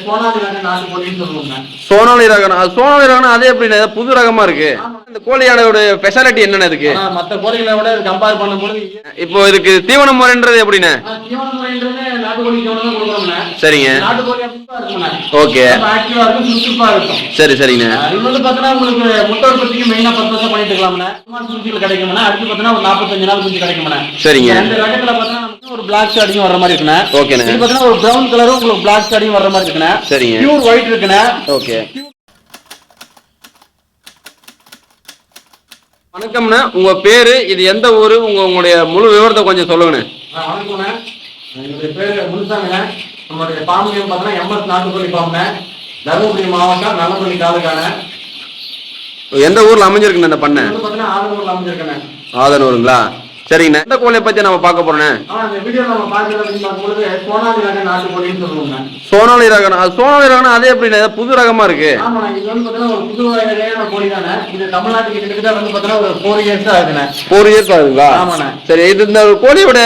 சோனாலி ரக நாட்டு கோழின்னு சொல்லுவோங்க சோனாலி ரகம் அது இது புது ரகமா இருக்கு. இந்த கோழியானோட ஸ்பெஷாலிட்டி என்னண்ணே இதுக்கு? ஆனா மத்த கோழிகளை விட கம்பேர் பண்ணும்போது இப்போ இதுக்கு தீவன முறைன்றது கொடுக்குறோம்ண்ணே. சரிங்க. ஓகே. சரி சரிங்கண்ணே ஆஹ் இது வந்து பாத்தீங்கன்னா உங்களுக்கு முட்டை உற்பத்திக்கு மெயினா பத்து வருஷம் பண்ணிட்டு இருக்கலாம்ண்ணே சும்மா குஞ்சுகள் கிடைக்கும்ண்ணே? அடுத்து பாத்தீங்கன்னா ஒரு நாற்பத்தஞ்சு நாள் குஞ்சு கிடைக்கும்ண்ணே. சரிங்க. ரகத்துல நமக்கு ஒரு பிளாக் ஸ்டாடியும் வர மாதிரி இருக்குண்ணே. ஓகேண்ணே இது பாத்தீங்கன்னா ஒரு பிரவுன் கலரும் உங்களுக்கு பிளாக் ஸ்டாடியும் வர மாதிரி இருக்குண்ணே. சரிங்க. பியூர் ஒயிட் இருக்குண்ணே. ஓகே வணக்கம்ண்ணே. உங்க பேரு இது எந்த ஊரு? உங்க உங்களுடைய முழு விவரத்தை கொஞ்சம் சொல்லுங்கண்ணே. வணக்கம்ண்ணே. என்னுடைய பேரு முனுசாமிண்ணே. நம்மளுடைய பாம்பு பார்த்தீங்கன்னா எம்எஸ் நாட்டுக்கோழி பாம்புண்ணே தருமபுரி மாவட்டம் நல்லபள்ளி தாலுக்காண்ணே எந்த ஊர்ல அமைஞ்சிருக்குண்ணே இந்த பண்ணை? பாத்தீங்கன்னா ஆதரவுல அமைஞ்சிருக்கேண்ணே. ஆதனூருங்களா? சரிங்கண்ணே. எந்த கோழியை பத்தி நம்ம பார்க்க இந்த பார்க்கும்போது சோனாலி ரகம் அது சோனாலி ரகம்னா அது எப்படிண்ணே இது புது ரகமா இருக்கு. ஃபோர் இயர்ஸ் ஆகுதுங்களா? சரி இது இந்த கோழியோட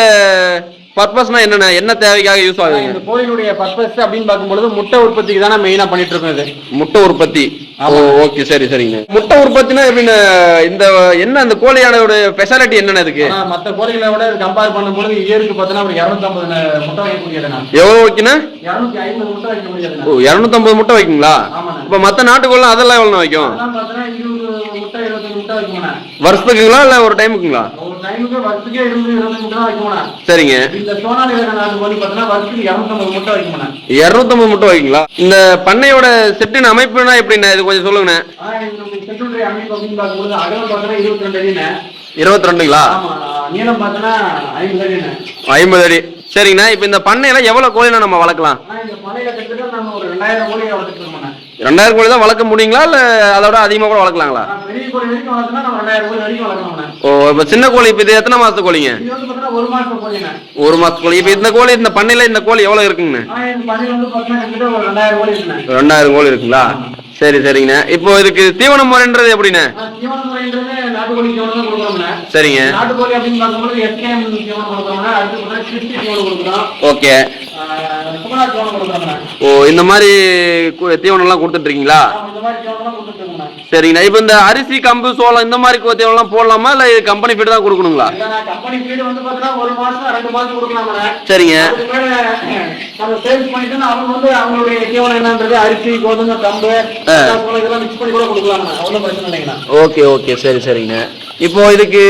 பர்பஸ்னா என்னண்ணே? என்ன தேவைக்காக யூஸ் ஆகுதுங்க? இந்த கோழியினுடைய பர்பஸ் அப்படின்னு பார்க்கும்பொழுது முட்டை உற்பத்திக்கு தானே மெயினா பண்ணிட்டு இருக்கோம் இது முட்டை உற்பத்தி. ஓகே சரி சரிங்க. முட்டை உற்பத்தினா எப்படின்னு இந்த என்ன அந்த கோழியோட ஸ்பெஷாலிட்டி என்னண்ணே இதுக்கு? ஆனா மத்த கோழிகளை விட கம்பேர் பண்ணும்பொழுது இயருக்கு பார்த்தீங்கன்னா ஒரு இரநூத்தம்பது முட்டை வைக்கக்கூடியதுண்ணா எவ்வளவு வைக்கணும்? இரநூத்தி ஐம்பது முட்டை வைக்க முடியாதுண்ணா ஓ இரநூத்தம்பது முட்டை வைக்குங்களா? இப்ப மத்த நாட்டுக்கோழிலாம் அதெல்லாம் எவ்வளவு வைக்கும்? வருஷத்துக்குங்களா இல்ல ஒரு டைமுக்குங்களா இருபது முட்டை சரிங்க. இந்த சோனாலி ரக நாட்டு கோழி பார்த்தீங்கன்னா வருஷத்துக்கு இரநூத்தம்பது முட்டை வைக்குமாண்ணா இரநூத்தம்பது முட்டை வைக்குங்களா? இந்த பண்ணையோட செட்டின் அமைப்புனா எப்படிண்ணே? இது கொஞ்சம் சொல்லுங்கண்ணே. செட்டுடைய அமைப்பு அப்படின்னு பார்க்கும்போது அகலம் பார்த்தீங்கன்னா இருபத்தி ரெண்டு அடிண்ணே. இருபத்தி ரெண்டுங்களா ஆமா நீளம் பார்த்தீங்கன்னா ஐம்பது அடிண்ணே. ஐம்பது அடி. சரிங்கண்ணா இப்ப இந்த பண்ணையில எவ்வளவு கோழினா நம்ம வளர்க்கலாம்? ஆனா இந்த மலையில கிட்டத்தட்ட நம்ம ஒரு ரெண்டாயிரம் கோழி வளர்த்துட்டு இருக்கோம்ண்ணே. ரெண்டாயிரம் கோழி தான் வளர்க்க முடியுங்களா? இல்ல அதோட அதிகமா கூட வளர்க்கலாங்களா? ஓ இப்ப சின்ன கோழி இப்ப இது எத்தனை மாசத்து கோழிங்க? ஒரு மாசத்து கோழி. இப்ப இந்த கோழி இந்த பண்ணையில இந்த கோழி எவ்வளவு இருக்குங்கண்ணே? ரெண்டாயிரம் கோழி இருக்குங்களா? சரி சரிங்கண்ணே. இப்போ இதுக்கு தீவன முறைன்றது எப்படிண்ணே? சரிங்க. ஓகே. ஓ இந்த மாதிரி தீவனம்லாம் கொடுத்துருக்கோம்ண்ணே சரிங்கண்ணா. இப்போ இந்த அரிசி கம்பு சோளம் இந்த மாதிரி தீவனம்லாம் போடலாமா? இல்லை கம்பெனி ஃபீடு தான் கொடுக்கணுங்களா? சரிங்க. Okay okay. சரி சரிங்கண்ணா. இப்போ இதுக்கு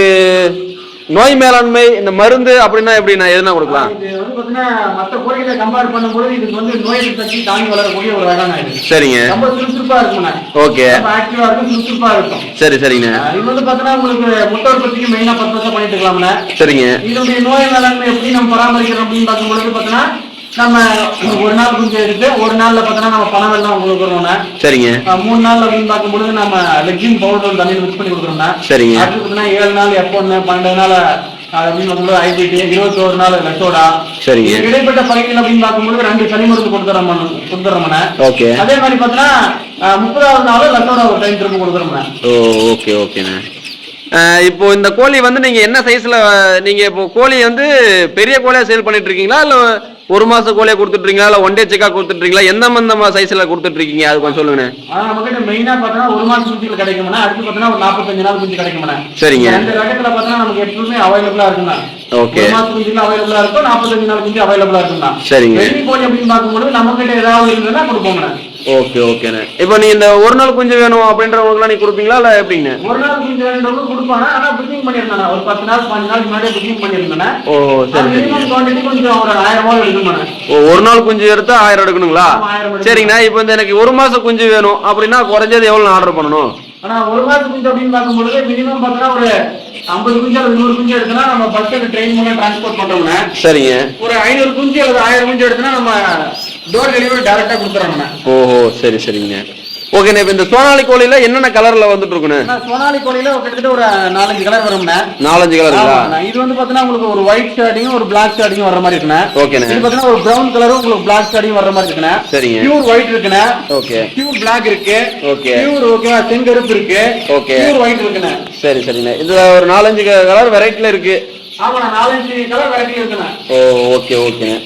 நோய் மேலாண்மை இந்த மருந்து அப்படின்னா எப்படிண்ணா? எதுனா கொடுக்கலாம்? இது வந்து பாத்தீங்கன்னா மத்த கோழிகளை கம்பேர் பண்ணும்போது இதுக்கு வந்து நோய் சக்தி தாங்கி வளரக்கூடிய ஒரு இது. சரிங்க. ரொம்ப சுறுசுறுப்பா இருக்கும்ண்ணா. ஓகே. ஆக்டிவா இருக்கும் சுறுசுறுப்பா இருக்கும். சரி சரிங்கண்ணா ஆஹ் இது வந்து பாத்தீங்கன்னா உங்களுக்கு முட்டை உற்பத்திக்கு மெயினா பத்து வருஷம் பண்ணிட்டு இருக்கலாம்ண்ணா சரிங்க. இதனுடைய நோய் மேலாண்மை எப்படி நம்ம பராமரிக்கிறோம் அப்படின்னு பார்க்கும்பொழுது பாத்தீங்கன்னா நம்ம ஒரு நாள் குஞ்சு எடுத்து ஒரு நாள்ல பாத்தீங்கன்னா நம்ம பணம் எல்லாம் கொடுக்குறோம்னா சரிங்க. மூணு நாள் அப்படின்னு பார்க்கும்பொழுது நம்ம லெக்ஜின் பவுடர் தண்ணியில் மிக்ஸ் பண்ணி கொடுக்குறோம்னா சரிங்க. அடுத்து பாத்தீங்கன்னா ஏழு நாள் எப்போ ஒன்று பன்னெண்டு நாள் அது அப்படின்னு பார்க்கும்போது ஐபிடி இருபத்தோரு நாள் லெட்டோடா. சரிங்க. இடைப்பட்ட பகுதிகள் அப்படின்னு பார்க்கும்போது ரெண்டு சனி மருந்து கொடுத்துறோம் கொடுத்துறோம்னா ஓகே. அதே மாதிரி பார்த்தீங்கன்னா முப்பதாவது நாள் லெட்டோடா ஒரு டைம் திரும்ப கொடுக்குறோம்னா ஓ ஓகே ஓகேண்ணே. இப்போ இந்த கோழி வந்து நீங்க என்ன சைஸ்ல நீங்க இப்போ கோழி வந்து பெரிய கோழியா சேல் பண்ணிட்டு இருக்கீங்களா? இல்ல ஒரு மாச கோழியா கொடுத்துட்டு இருக்கீங்களா இல்ல ஒன் டே செக்கா கொடுத்துட்டு இருக்கீங்களா எந்த மந்த சைஸ்ல கொடுத்துட்டு இருக்கீங்க அது கொஞ்சம் சொல்லுங்கண்ணே. ஆனா நம்ம கிட்ட மெயினா பார்த்தீங்கன்னா ஒரு மாசம் குஞ்சுகள் கிடைக்கும்னா அடுத்து பார்த்தீங்கன்னா ஒரு நாற்பத்தஞ்சு நாள் குஞ்சு கிடைக்கும்னா சரிங்க. இந்த ரகத்துல பார்த்தீங்கன்னா நமக்கு எப்பவுமே அவைலபிளா இருக்கும்னா ஓகே ஒரு மாசம் குஞ்சுகள் அவைலபிளா இருக்கும் நாற்பத்தஞ்சு நாள் குஞ்சு அவைலபிளா இருக்கும்னா சரிங்க. கோழி அப்படின்னு பார்க்கும்போது நம்ம கிட்ட ஏதாவது இருந்ததுன்னா கொடுப்போம்னா ஓகே ஓகேண்ணே. இப்போ நீ இந்த ஒரு நாள் குஞ்சு வேணும் அப்படின்றவங்களுக்குலாம் நீ கொடுப்பீங்களா இல்ல எப்படிங்கண்ணே? ஒரு நாள் குஞ்சு வேணுன்றவங்க கொடுப்பாங்க. ஆனா புக்கிங் பண்ணியிருந்தானே ஒரு பத்து நாள் பாஞ்சு நாள் முன்னாடியே புக்கிங் பண்ணியிருந்தானே ஓ சரி சரி. மினிமம் குவான்டிட்டி கொஞ்சம் ஒரு ஆயிரம் ரூபாய் எடுக்கணும் ஓ ஒரு நாள் குஞ்சு எடுத்தா ஆயிரம் எடுக்கணுங்களா. சரிங்கண்ணா. இப்போ இந்த எனக்கு ஒரு மாசம் குஞ்சு வேணும் அப்படின்னா குறைஞ்சது எவ்வளோ ஆர்டர் பண்ணணும்? ஆனா ஒரு மாசம் குஞ்சு அப்படின்னு பார்க்கும்பொழுது மினிமம் பார்த்தீங்கன்னா ஒரு ஐம்பது குஞ்சு அல்லது நூறு குஞ்சு எடுத்தனா நம்ம பஸ்ஸில் ட்ரெயின் மூலம் டிரான்ஸ்போர்ட் பண்றோம்னா சரிங்க. ஒரு ஐநூறு குஞ்சு அல்லது ஆயிரம் குஞ்சு எடுத்தனா நம்ம டோர் டெலிவரி டேரக்டா கொடுத்துறோம்ண்ணா ஓஹோ சரி சரிங்க. இப்போ இந்த சோனாலி கோழியில என்னென்ன கலர்ல வந்துட்டு இருக்குண்ணே ஆனா, சோனாலி கோழியில கிட்டத்தட்ட ஒரு நாலஞ்சு கலர் வரும்ண்ணா நாலஞ்சு ஆமாண்ணா. இது வந்து பாத்தீங்கன்னா உங்களுக்கு ஒரு ஒயிட் ஷர்ட்டிங்கும் ஒரு பிளாக் ஷர்ட்டிங்கும் வர மாதிரி இருக்குண்ணா. ஓகேண்ணே இது பாத்தீங்கன்னா ஒரு பிரவுன் கலரும் உங்களுக்கு பிளாக் ஷர்ட்டிங் வர மாதிரி இருக்குண்ணா. சரிங்க. பியூர் ஒயிட் இருக்குண்ணா. ஓகே பியூர் பிளாக் இருக்கு. ஓகே பியூர் ஓகேவா செங்கருப்பு இருக்கு. ஓகே பியூர் ஒயிட் இருக்குண்ணா. சரி சரிண்ணே. இதுல ஒரு நாலஞ்சு கலர் வெரைட்டில இருக்கு. ஆமாண்ணா நாலஞ்சு கலர் வெரைட்டி இருக்குண்ணா. ஓ ஓகே ஓகேண்ணே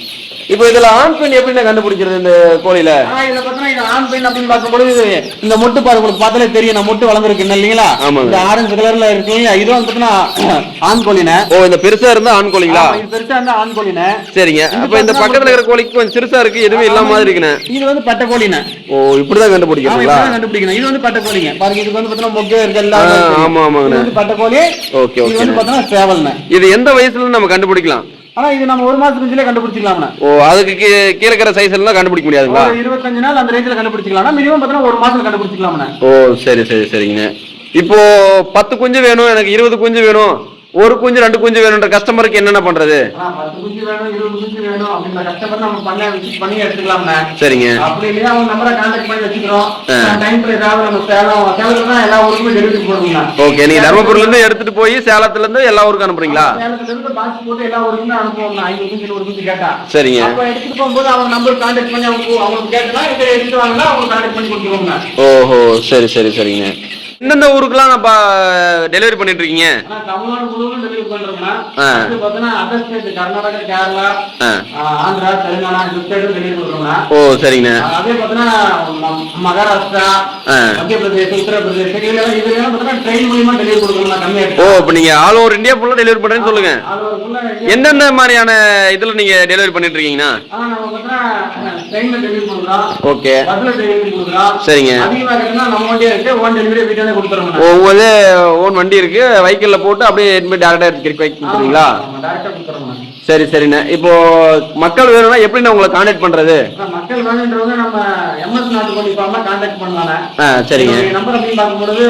இப்போ இதுல ஆண் பெண் எப்படிண்ணே கண்டுபிடிக்கிறது இந்த கோழியில? இதுல இது ஆண் பெண் அப்படின்னு பார்க்கும்போது இந்த மொட்டு பாரு உங்களுக்கு பார்த்தாலே தெரியும் நான் மொட்டு வளர்ந்துருக்கு இல்லைங்களா? ஆமாங்க. இந்த ஆரஞ்சு கலர்ல இருக்கு இல்லையா இது வந்து பாத்தீங்கன்னா ஆண் கோழினே ஓ இந்த பெருசா இருந்தா ஆண் கோழிங்களா? இது பெருசா இருந்தா ஆண் கோழினே சரிங்க. அப்ப இந்த பக்கத்துல இருக்கிற கோழிக்கு கொஞ்சம் சிறுசா இருக்கு எதுவுமே இல்லாம மாதிரி இருக்குண்ணே. இது வந்து பட்டை கோழினே ஓ இப்படிதான் கண்டுபிடிக்கிறீங்களா? கண்டுபிடிக்கணும். இது வந்து பட்டை கோழிங்க. பாருங்க இதுக்கு வந்து பாத்தீங்கன்னா மொக்கே இருக்கு. ஆமா வந்து பட்டை கோழி. ஓகே இது வந்து ஓகே பாத்தீங்கன்னா சேவல்னே இது எந்த வயசுல நம்ம கண்டுபிடிக்கலாம். ஆனா இது நம்ம ஒரு மாசத்துக்கு முன்னாடியே கண்டுபிடிச்சிக்கலாம்ண்ணே ஓ அதுக்கு கீழே இருக்கிற சைஸ் எல்லாம் கண்டுபிடிக்க முடியாதுங்களா இருபத்தஞ்சு நாள் அந்த ரேஞ்சில கண்டுபிடிச்சிக்கலாம். மினிமம் பாத்தீங்கன்னா ஒரு மாசம் கண்டுபிடிச்சிக்கலாம்ண்ணே ஓ சரி சரி சரிங்க. இப்போ பத்து குஞ்சு வேணும் எனக்கு இருபது குஞ்சு வேணும். ஒரு குஞ்சு ரெண்டு குஞ்சு வேணும்ன்ற கஸ்டமருக்கு என்னென்ன பண்றது? சரிங்க. ஓகே நீங்க தர்மபுரில இருந்து எடுத்துட்டு போய் சேலத்துல இருந்து எல்லா ஊருக்கும் அனுப்புறீங்களா சரிங்க. ஓஹோ சரி சரி சரிங்க. எந்தெந்த ஊருக்குலாம் நம்ம டெலிவரி பண்ணிட்டு இருக்கீங்க தமிழ்நாடு முழுவதும் டெலிவரி பண்றோம்னா ஆ. அது பார்த்தீங்கன்னா அதர் ஸ்டேட் கர்நாடகா கேரளா ஆ. ஆ, ஆந்திரா தெலுங்கானா இந்த ஸ்டேட்டும் டெலிவரி பண்றோம்னா ஓ சரிங்கண்ணே. அதே பார்த்தீங்கன்னா ம- மகாராஷ்டிரா ஆ. மத்திய பிரதேஷ் உத்தரப்பிரதேஷ் இதுல இதெல்லாம் பார்த்தீங்கன்னா ட்ரெயின் மூலியமா டெலிவரி கொடுக்குறோம்னா கம்மியா ஓ இப்போ நீங்க ஆல் ஓவர் இந்தியா ஃபுல்லா டெலிவரி பண்றேன்னு சொல்லுங்க. எந்தெந்த மாதிரியான இதுல நீங்க டெலிவரி பண்ணிட்டு இருக்கீங்கன்னா ஓகே. சரிங்க. அதிகமா கேட்டா நம்ம வண்டியே இருக்கு டெலிவரி ஒவ்வொரு ஓன் வண்டி இருக்கு. வெஹிக்கிள்ல போட்டு அப்படியே டேரக்டா எடுத்து டேரக்டா கொடுத்துறோம் சரி சரிண்ணே. இப்போ மக்கள் வேணும்னா எப்படி உங்களை கான்டாக்ட் பண்றது? மக்கள் வேணுன்றவங்க நம்ம எம்எஸ் நாட்டு பண்ணி கான்டாக்ட் பண்ணலாம் சரிங்க. நம்பர் அப்படின்னு பார்க்கும்பொழுது